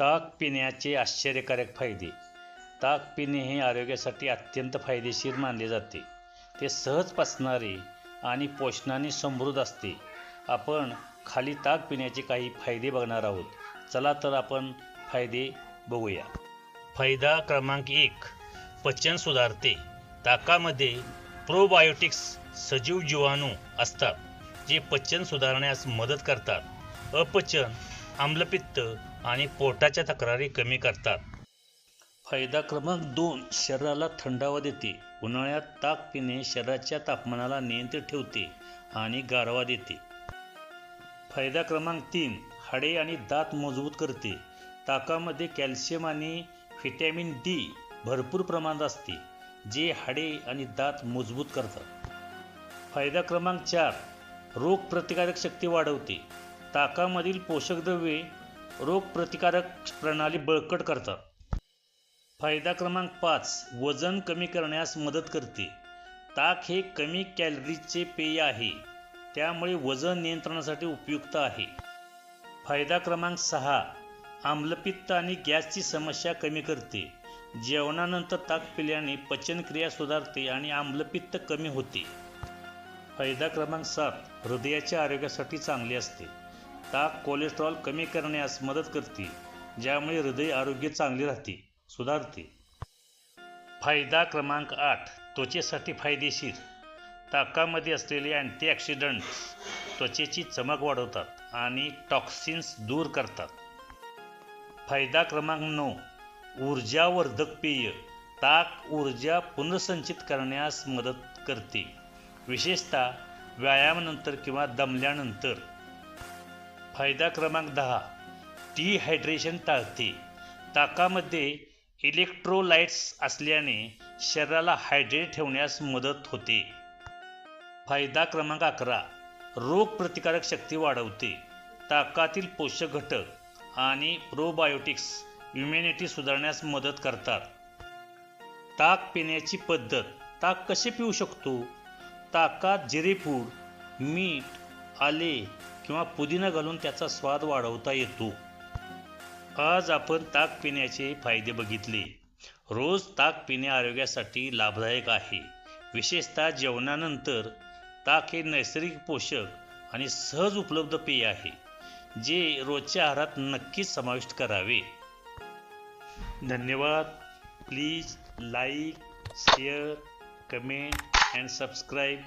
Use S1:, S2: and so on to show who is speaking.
S1: ताक पिण्याचे आश्चर्यकारक फायदे. ताक पिणे हे आरोग्यासाठी अत्यंत फायदेशीर मानले जाते. ते सहज पचणारे आणि पोषणाने समृद्ध असते. आपण खाली ताक पिण्याचे काही फायदे बघणार आहोत. चला तर आपण फायदे बघूया. फायदा क्रमांक एक. पचन सुधारते. ताकामध्ये प्रोबायोटिक्स सजीव जीवाणू असतात जे पचन सुधारण्यास मदत करतात. अपचन आम्लपित्त आणि पोटाच्या तक्रारी कमी करतात. फायदा क्रमांक दोन शरीराला थंडावा देते. उन्हाळ्यात ताक पिणे शरीराच्या तापमानाला नियंत्रित ठेवते आणि गारवा देते. फायदा क्रमांक तीन हाडे आणि दात मजबूत करते. ताकामध्ये कॅल्शियम आणि व्हिटॅमिन डी भरपूर प्रमाणात असते जे हाडे आणि दात मजबूत करतात. फायदा क्रमांक चार रोगप्रतिकारक शक्ती वाढवते. ताकामधील पोषक द्रव्ये रोगप्रतिकारक प्रणाली बळकट करतात. फायदा क्रमांक पाच वजन कमी करण्यास मदत करते. ताक हे कमी कॅलरीजचे पेय आहे. त्यामुळे वजन नियंत्रणासाठी उपयुक्त आहे. फायदा क्रमांक सहा आम्लपित्त आणि गॅसची समस्या कमी करते. जेवणानंतर ताक पिल्याने पचनक्रिया सुधारते आणि आम्लपित्त कमी होते. फायदा क्रमांक सात हृदयाच्या आरोग्यासाठी चांगले असते. ताक कोलेस्ट्रॉल कमी करण्यास मदत करते ज्यामुळे हृदय आरोग्य चांगले राहते सुधारते. फायदा क्रमांक आठ त्वचेसाठी फायदेशीर. ताकामध्ये असलेले अँटीऑक्सिडंट्स त्वचेची चमक वाढवतात आणि टॉक्सिन्स दूर करतात. फायदा क्रमांक नऊ ऊर्जावर्धक पेय. ताक ऊर्जा पुनर्संचित करण्यास मदत करते. विशेषतः व्यायामानंतर किंवा दमल्यानंतर. फायदा क्रमांक दहा डिहायड्रेशन टाळते. ताकामध्ये इलेक्ट्रोलाइट्स असल्याने शरीराला हायड्रेट ठेवण्यास मदत होते. फायदा क्रमांक अकरा रोगप्रतिकारक शक्ती वाढवते. ताकातील पोषक घटक आणि प्रोबायोटिक्स इम्युनिटी सुधारण्यास मदत करतात. ताक पिण्याची पद्धत ताक कसे पिऊ शकतो? ताकात जिरेपूड मीठ आले किंवा पुदिना घालून त्याचा स्वाद वाढवता येतो. आज आपण ताक पिण्याचे फायदे बघितले. रोज ताक पिणे आरोग्यासाठी लाभदायक आहे. विशेषतः जेवणानंतर ताक हे नैसर्गिक पोषक आणि सहज उपलब्ध पेय आहे जे रोजच्या आहारात नक्कीच समाविष्ट करावे. धन्यवाद. Please like share comment and subscribe.